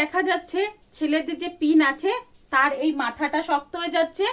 দেখা যাচ্ছে, ছেলেদের যে পিন আছে, তার এই মাথাটা শক্ত হয়ে যাচ্ছে,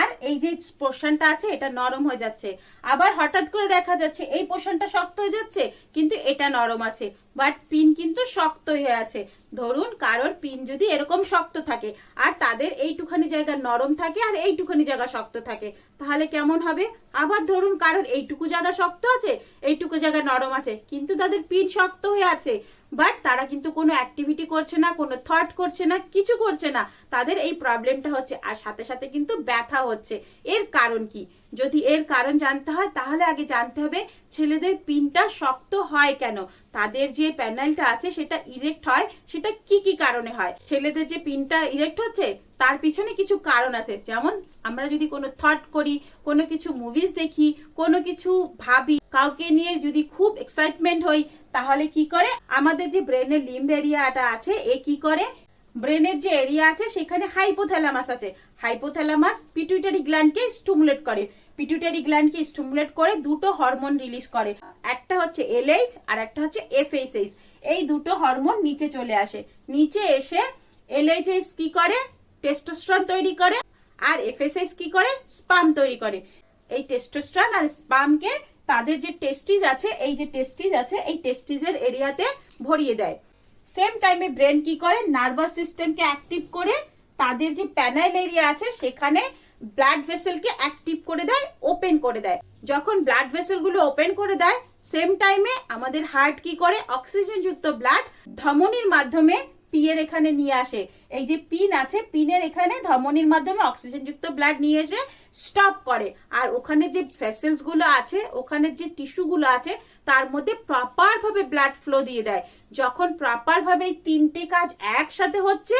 আর এই যে পোর্শনটা আছে, এটা নরম হয়ে যাচ্ছে। আবার হঠাৎ করে দেখা যাচ্ছে, এই পোর্শনটা শক্ত হয়ে যাচ্ছে, কিন্তু এটা নরম আছে। বাট পিন কিন্তু শক্ত হয়ে আছে। ধরুন, কারোর পিন যদি এরকম শক্ত থাকে, আর তাদের এইটুখানি জায়গা নরম থাকে, আর এইটুখানি জায়গা শক্ত থাকে, তাহলে কেমন হবে? আবার ধরুন, কারোর এইটুকু জায়গা শক্ত আছে, এইটুকু জায়গা নরম আছে, কিন্তু তাদের পিন শক্ত হয়ে আছে। বাট তারা কিন্তু কোনো অ্যাক্টিভিটি করছে না, কোনো থট করছে না, কিছু করছে না। তাদের এই প্রবলেমটা হচ্ছে। আর সাথে সাথে কিন্তু ব্যথা হচ্ছে। এর কারণ কি? যদি এর কারণ জানতে হয়, তাহলে আগে জানতে হবে ছেলেদের পিনটা শক্ত হয় কেন? তাদের যে প্যানেলটা আছে সেটা ইরেক্ট হয়, সেটা কি কি কারণে হয়? ছেলেদের যে পিনটা ইরেক্ট হচ্ছে, তার পিছনে কিছু কারণ আছে। যেমন, আমরা যদি কোনো থট করি, কোনো কিছু মুভিজ দেখি, কোনো কিছু ভাবি, কাউকে নিয়ে যদি খুব এক্সাইটমেন্ট হই, তাহলে কি করে? আমাদের যে ব্রেনের লিম্ব এরিয়াটা আছে, এ কি করে? ব্রেনের যে এরিয়া আছে, সেখানে হাইপোথ্যালামাস আছে। হাইপোথ্যালামাস পিটুইটারি গ্ল্যান্ডকে স্টিমুলেট করে। পিটুইটারি গ্ল্যান্ডকে স্টিমুলেট করে দুটো হরমোন রিলিজ করে। একটা হচ্ছে এলএইচ আর একটা হচ্ছে এফএসএইচ এই দুটো হরমোন নিচে চলে আসে। নিচে এসে এলএইচএইচ কি করে? টেস্টোস্টেরন তৈরি করে আর এফএসএইচ কি করে? স্পাম তৈরি করে। এই টেস্টোস্টেরন আর স্পামকে তাদের যে টেস্টিস আছে, এই যে টেস্টিস আছে, এই টেস্টিসের এরিয়াতে ভরিয়ে দেয়। সেম টাইমে ব্রেন কি করে? নার্ভাস সিস্টেমকে অ্যাক্টিভ করে তাদের যে প্যানাইল এরিয়া আছে, সেখানে ব্লাড ভেসেলকে অ্যাক্টিভ করে দেয় ওপেন করে দেয়। যখন ব্লাড ভেসেলগুলো ওপেন করে দেয় সেম টাইমে আমাদের হার্ট কি করে? অক্সিজেন যুক্ত ব্লাড ধমনির মাধ্যমে পিয়ের এখানে নিয়ে আসে। এই যে পিন আছে পিনের এখানে ধমনির মাধ্যমে অক্সিজেন যুক্ত ব্লাড নিয়ে এসে স্টপ করে। আর ওখানে যে ভেসেলসগুলো আছে, ওখানে যে টিস্যু গুলো আছে, তার মধ্যে প্রপার ভাবে ব্লাড ফ্লো দিয়ে দেয়। যখন প্রপার ভাবে এই তিনটে কাজ একসাথে হচ্ছে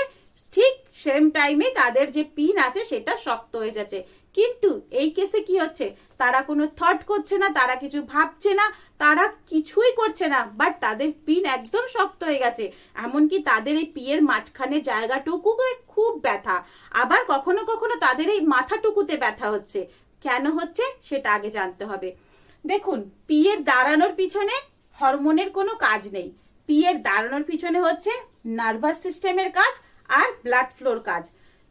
ঠিক সেম টাইমে তাদের যে পিন আছে সেটা শক্ত হয়ে যাচ্ছে। কিন্তু এই কেসে কি হচ্ছে? তারা কোনো থট করছে না, তারা কিছু ভাবছে না, তারা কিছুই করছে না বাট তাদের পিন একদম শক্ত হয়ে গেছে। এমনকি তাদের এই পিয়ের মাঝখানে জায়গাটুকু খুব ব্যথা। আবার কখনো কখনো তাদের এই মাথাটুকুতে ব্যথা হচ্ছে। কেন হচ্ছে? সেটা আগে জানতে হবে। দেখুন পিয়ের দাঁড়ানোর পিছনে হরমোনের কোনো কাজ নেই। পিয়ের দাঁড়ানোর পিছনে হচ্ছে নার্ভাস সিস্টেমের কাজ আর ব্লাড ফ্লোর কাজ।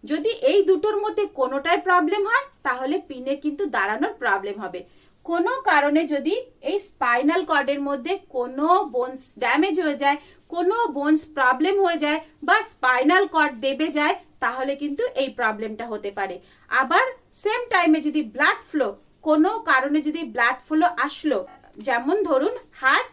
যদি এই দুটোর মধ্যে কোনোটাই প্রবলেম হয়, তাহলে পিনের কিন্তু দাঁড়ানোর প্রবলেম হবে। কোনো কারণে যদি এই স্পাইনাল কর্ডের মধ্যে কোনো বোনস ড্যামেজ হয়ে যায়, কোনো বোনস প্রবলেম হয়ে যায় বা স্পাইনাল কর্ড দেবে যায়, তাহলে কিন্তু এই প্রবলেমটা হতে পারে। আবার সেম টাইমে যদি ব্লাড ফ্লো কোনো কারণে যদি ব্লাড ফ্লো আসলো, যেমন ধরুন হার্ট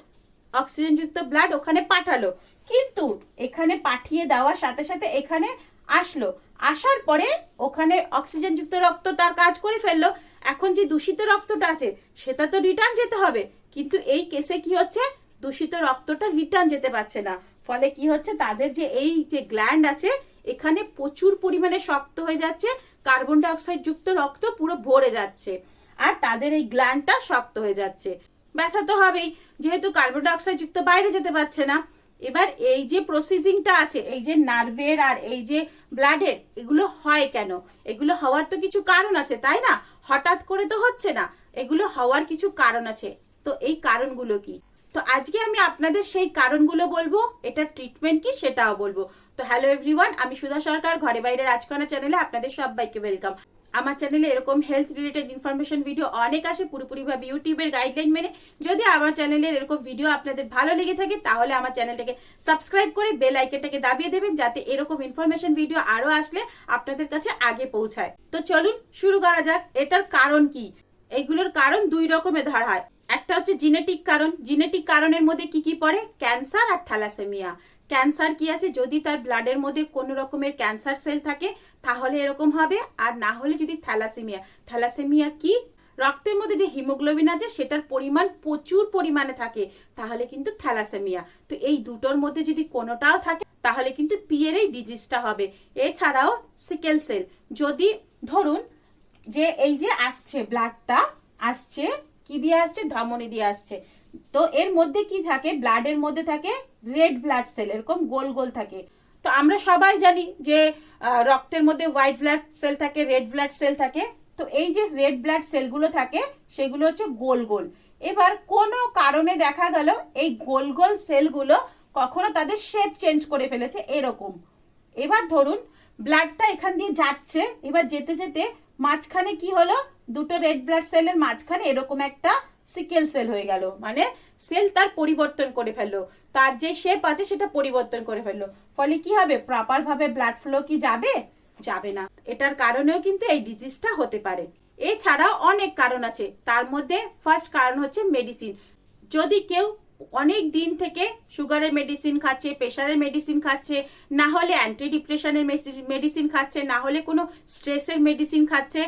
অক্সিজেনযুক্ত ব্লাড ওখানে পাঠালো। কিন্তু এখানে পাঠিয়ে দেওয়ার সাথে সাথে এখানে আসলো। আসার পরে ওখানে অক্সিজেনযুক্ত রক্ত তার কাজ করে ফেলল। এখন যে দূষিত রক্তটা আছে, সেটা তো রিটার্ন যেতে হবে। কিন্তু এই কেসে কি হচ্ছে? দূষিত রক্তটা রিটার্ন যেতে পারছে না। ফলে কি হচ্ছে? তাদের যে এই যে গ্ল্যান্ড আছে, এখানে প্রচুর পরিমাণে শক্ত হয়ে যাচ্ছে। কার্বন ডাইঅক্সাইড যুক্ত রক্ত পুরো ভরে যাচ্ছে। আর তাদের এই গ্ল্যান্ডটা শক্ত হয়ে যাচ্ছে। ব্যথা তো হবেই। যেহেতু কার্বন ডাইঅক্সাইড যুক্ত বাইরে যেতে পারছে না, এবার এই যে প্রসেসিংটা আছে, এই যে নার্ভের আর এই যে ব্লাডের এগুলো হয় কেন? এগুলো হওয়ার তো কিছু কারণ আছে, তাই না? হঠাৎ করে তো হচ্ছে না, এগুলো হওয়ার কিছু কারণ আছে। তো এই কারণগুলো কি? তো আজকে আমি আপনাদের সেই কারণগুলো বলব এটা ট্রিটমেন্ট কি সেটাও বলব। তো হ্যালো এভরিওয়ান আমি সুধা সরকার, ঘরে বাইরে রাজকন্যা চ্যানেলে আপনাদের সবাইকে ওয়েলকাম আমার চ্যানেলে এরকম হেলথ রিলেটেড ইনফরমেশন ভিডিও অনেক আসে পুরোপুরিভাবে ইউটিউবের গাইডলাইন মেনে। যদি আমার চ্যানেলের এরকম ভিডিও আপনাদের ভালো লেগে থাকে, তাহলে আমার চ্যানেলটাকে সাবস্ক্রাইব করে বেল আইকনটাকে দাবিয়ে দেবেন, যাতে এরকম ইনফরমেশন ভিডিও আরও আসলে আপনাদের কাছে আগে পৌঁছায়। তো চলুন শুরু করা যাক, এটার কারণ কি? এইগুলোর কারণ দুই রকমের ধরা হয়। একটা হচ্ছে জিনেটিক কারণ। জিনেটিক কারণের মধ্যে কি কি পড়ে? ক্যান্সার আর থ্যালাসেমিয়া। ক্যান্সার কি আছে? যদি তার ব্লাডের মধ্যে কোনো রকমের ক্যান্সার সেল থাকে, তাহলে এরকম হবে। আর না হলে যদি থ্যালাসেমিয়া। থ্যালাসেমিয়া কি? রক্তের মধ্যে যে হিমোগ্লোবিন আছে, সেটার পরিমাণ প্রচুর পরিমাণে থাকে। তাহলে কিন্তু থ্যালাসেমিয়া। তো এই দুটোর মধ্যে যদি কোনোটাও থাকে, তাহলে কিন্তু পিয়ের এই ডিজিজটা হবে। এছাড়াও সিকেল সেল যদি ধরুন যে এই যে আসছে, ব্লাডটা আসছে, কি দিয়ে আসছে? ধমনী দিয়ে আসছে। তো এর মধ্যে কি থাকে? ব্লাডের মধ্যে থাকে রেড ব্লাড সেল এরকম গোল গোল থাকে। তো আমরা সবাই জানি যে রক্তের মধ্যে হোয়াইট ব্লাড সেল থাকে রেড ব্লাড সেল থাকে। তো এই যে রেড ব্লাড সেলগুলো থাকে, সেগুলো হচ্ছে গোল গোল। এবার কোনো কারণে দেখা গেল এই গোল গোল সেলগুলো কখনো তাদের শেপ চেঞ্জ করে ফেলেছে এরকম। এবার ধরুন ব্লাডটা এখান দিয়ে যাচ্ছে, এবার যেতে যেতে মাঝখানে কি হলো? দুটো রেড ব্লাড সেলের মাঝখানে এরকম একটা সিকেল সেল হয়ে গেল। মানে সেল তার পরিবর্তন করে ফেলল। তার যে শেপ আছে সেটা পরিবর্তন করে ফেলল। ফলে কি হবে? প্রপার ভাবে ব্লাড ফ্লো কি যাবে? যাবে না। এটার কারণেও কিন্তু এই ডিজিজটা হতে পারে। এছাড়াও অনেক কারণ আছে। তার মধ্যে ফার্স্ট কারণ হচ্ছে মেডিসিন যদি কেউ অনেক দিন থেকে সুগারের মেডিসিন খাচ্ছে প্রেশারের মেডিসিন খাচ্ছে, না হলে অ্যান্টি ডিপ্রেশনের মেডিসিন খাচ্ছে, না হলে কোনো স্ট্রেসের মেডিসিন খাচ্ছে,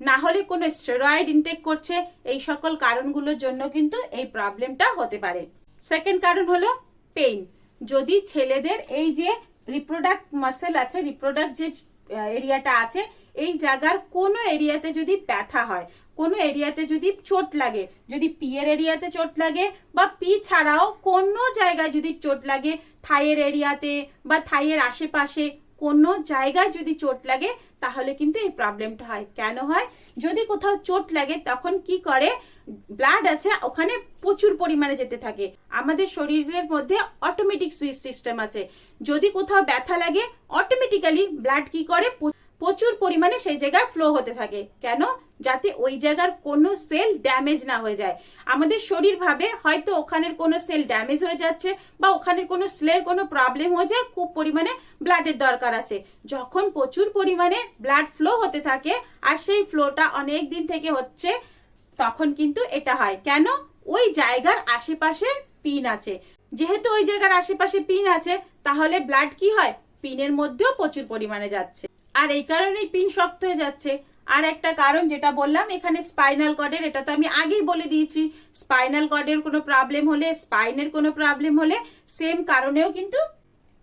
না হলে কোনো স্টেরয়েড ইনটেক করছে, এই সকল কারণগুলোর জন্য কিন্তু এই প্রবলেমটা হতে পারে। সেকেন্ড কারণ হলো পেইন যদি ছেলেদের এই যে রিপ্রোডাক্ট মাসেল আছে রিপ্রোডাক্ট যে এরিয়াটা আছে, এই জায়গার কোনো এরিয়াতে যদি ব্যথা হয়, কোনো এরিয়াতে যদি চোট লাগে, যদি পিয়ের এরিয়াতে চোট লাগে বা পি ছাড়াও কোনো জায়গায় যদি চোট লাগে, থাইয়ের এরিয়াতে বা থাইয়ের আশেপাশে কোনো জায়গায় যদি চোট লাগে, তাহলে কিন্তু এই প্রবলেমটা হয়। কেন হয়? যদি কোথাও চোট লাগে, তখন কি করে? ব্লাড আছে, ওখানে প্রচুর পরিমাণে যেতে থাকে। আমাদের শরীরের মধ্যে অটোমেটিক সুইচ সিস্টেম আছে। যদি কোথাও ব্যথা লাগে অটোমেটিক্যালি ব্লাড কি করে? প্রচুর পরিমাণে সেই জায়গায় ফ্লো হতে থাকে। কেন? যাতে ওই জায়গার কোনো সেল ড্যামেজ না হয়ে যায়। আমাদের শরীর ভাবে হয়তো ওখানের কোনো সেল ড্যামেজ হয়ে যাচ্ছে বা ওখানের কোনো সেলের কোনো প্রবলেম হয়ে যায়, খুব পরিমাণে ব্লাডের দরকার আছে। যখন প্রচুর পরিমাণে ব্লাড ফ্লো হতে থাকে, আর সেই ফ্লোটা অনেক দিন থেকে হচ্ছে তখন কিন্তু এটা হয়। কেন? ওই জায়গার আশেপাশে পিন আছে। যেহেতু ওই জায়গার আশেপাশে পিন আছে, তাহলে ব্লাড কি হয়? পিনের মধ্যেও প্রচুর পরিমাণে যাচ্ছে। আর এই কারণেই পিন শক্ত হয়ে যাচ্ছে। আর একটা কারণ যেটা বললাম, এখানে স্পাইনাল কর্ডের এটা তো আমি আগেই বলে দিয়েছি স্পাইনাল কর্ডের কোনো প্রবলেম হলে স্পাইনের কোনো প্রবলেম হলে সেম কারণেও কিন্তু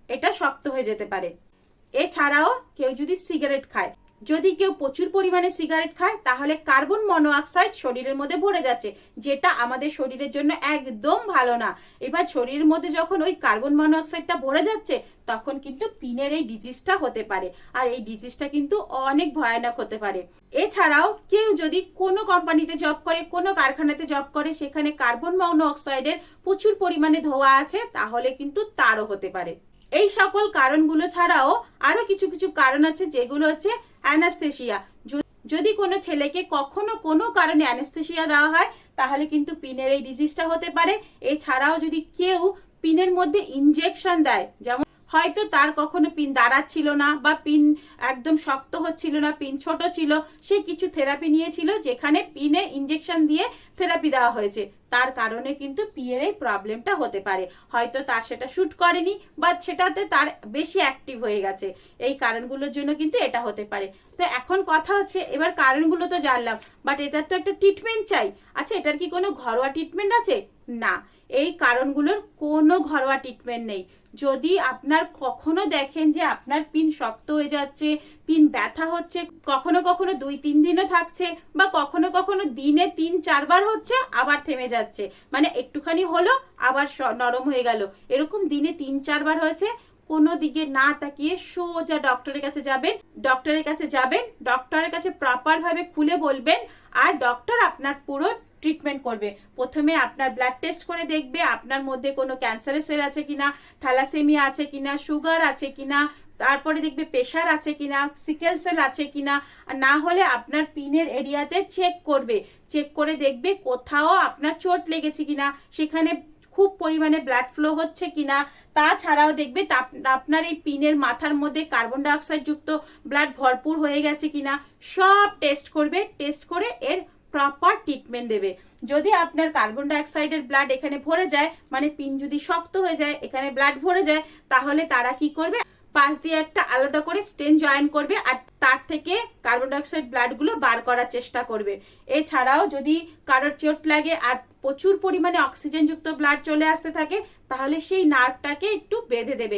এটা শক্ত হয়ে যেতে পারে। এছাড়াও কেউ যদি সিগারেট খায় যদি কেউ প্রচুর পরিমাণে সিগারেট খায়, তাহলে কার্বন মনোঅক্সাইড শরীরের মধ্যে ভরে যাচ্ছে, যেটা আমাদের শরীরের জন্য একদম ভালো না। এবার শরীরের মধ্যে যখন ওই কার্বন মনোঅক্সাইডটা ভরে যাচ্ছে, তখন কিন্তু পিনের এই ডিজিজটা হতে পারে, আর এই ডিজিজটা কিন্তু অনেক ভয়ানক হতে পারে। এছাড়াও কেউ যদি কোনো কোম্পানিতে জব করে, কোনো কারখানাতে জব করে, সেখানে কার্বন মনোঅক্সাইডের প্রচুর পরিমাণে ধোয়া আছে, তাহলে কিন্তু তারও হতে পারে। এই সকল কারণগুলো ছাড়াও আরও কিছু কিছু কারণ আছে, যেগুলো হচ্ছে অ্যানাস্থেসিয়া যদি কোনো ছেলেকে কখনো কোনো কারণে অ্যানাস্থেসিয়া দেওয়া হয়, তাহলে কিন্তু পিনের এই ডিজিজটা হতে পারে। এছাড়াও যদি কেউ পিনের মধ্যে ইনজেকশন দেয়, যেমন হয়তো তার কখনো পিন দাঁড়াচ্ছিল না বা পিন একদম শক্ত হচ্ছিল না, পিন ছোট ছিল। সে কিছু থেরাপি নিয়েছিল যেখানে পিনে ইনজেকশন দিয়ে থেরাপি দেওয়া হয়েছে। তার কারণে কিন্তু পিয়ের এই প্রবলেমটা হতে পারে। হয়তো তার সেটা শুট করেনি বা সেটাতে তার বেশি অ্যাক্টিভ হয়ে গেছে। এই কারণগুলোর জন্য কিন্তু এটা হতে পারে। তো এখন কথা হচ্ছে, এবার কারণগুলো তো জানলাম বাট এটার তো একটা ট্রিটমেন্ট চাই। আচ্ছা এটার কি কোনো ঘরোয়া ট্রিটমেন্ট আছে? না। এই কারণগুলোর কোনো ঘরোয়া ট্রিটমেন্ট নেই। যদি আপনার কখনো দেখেন যে আপনার পিন শক্ত হয়ে যাচ্ছে, পিন ব্যথা হচ্ছে, কখনো কখনো দুই, তিন দিনও থাকছে বা কখনো কখনো দিনে তিন, চারবার হচ্ছে, আবার থেমে যাচ্ছে। মানে একটুখানি হলো, আবার নরম হয়ে গেল। এরকম দিনে তিন, চারবার হয়েছে। কোনো দিকে না তাকিয়ে সোজা ডক্টরের কাছে যাবেন, ডক্টরের কাছে যাবেন, ডক্টরের কাছে প্রপার ভাবে খুলে বলবেন, আর ডক্টর আপনার পুরো ট্রিটমেন্ট করবে। প্রথমে আপনার ব্লাড টেস্ট করে দেখবে, আপনার মধ্যে কোনো ক্যান্সারের সেল আছে কিনা থ্যালাসেমিয়া আছে কিনা সুগার আছে কিনা, তারপরে দেখবে প্রেশার আছে কিনা সিকেল সেল আছে কিনা, আর না হলে আপনার পিনের এরিয়াতে চেক করবে। চেক করে দেখবে কোথাও আপনার চোট লেগেছে কিনা, সেখানে খুব পরিমাণে ব্লাড ফ্লো হচ্ছে কিনা। তাছাড়াও দেখবে আপনার এই পিনের মাথার মধ্যে কার্বন ডাইঅক্সাইড যুক্ত ব্লাড ভরপুর হয়ে গেছে কিনা, সব টেস্ট করবে। টেস্ট করে এর প্রপার ট্রিটমেন্ট দেবে। যদি আপনার কার্বন ডাইঅক্সাইডের ব্লাড এখানে ভরে যায় মানে পিন যদি শক্ত হয়ে যায়, এখানে ব্লাড ভরে যায়, তাহলে তারা কি করবে? পাশ দিয়ে একটা আলাদা করে স্টেন জয়েন করবে আর তার থেকে কার্বন ডাইঅক্সাইড ব্লাডগুলো বার করার চেষ্টা করবে। এছাড়াও যদি কারোর চোট লাগে আর প্রচুর পরিমাণে অক্সিজেন যুক্ত ব্লাড চলে আসতে থাকে, তাহলে সেই নার্ভটাকে একটু বেঁধে দেবে।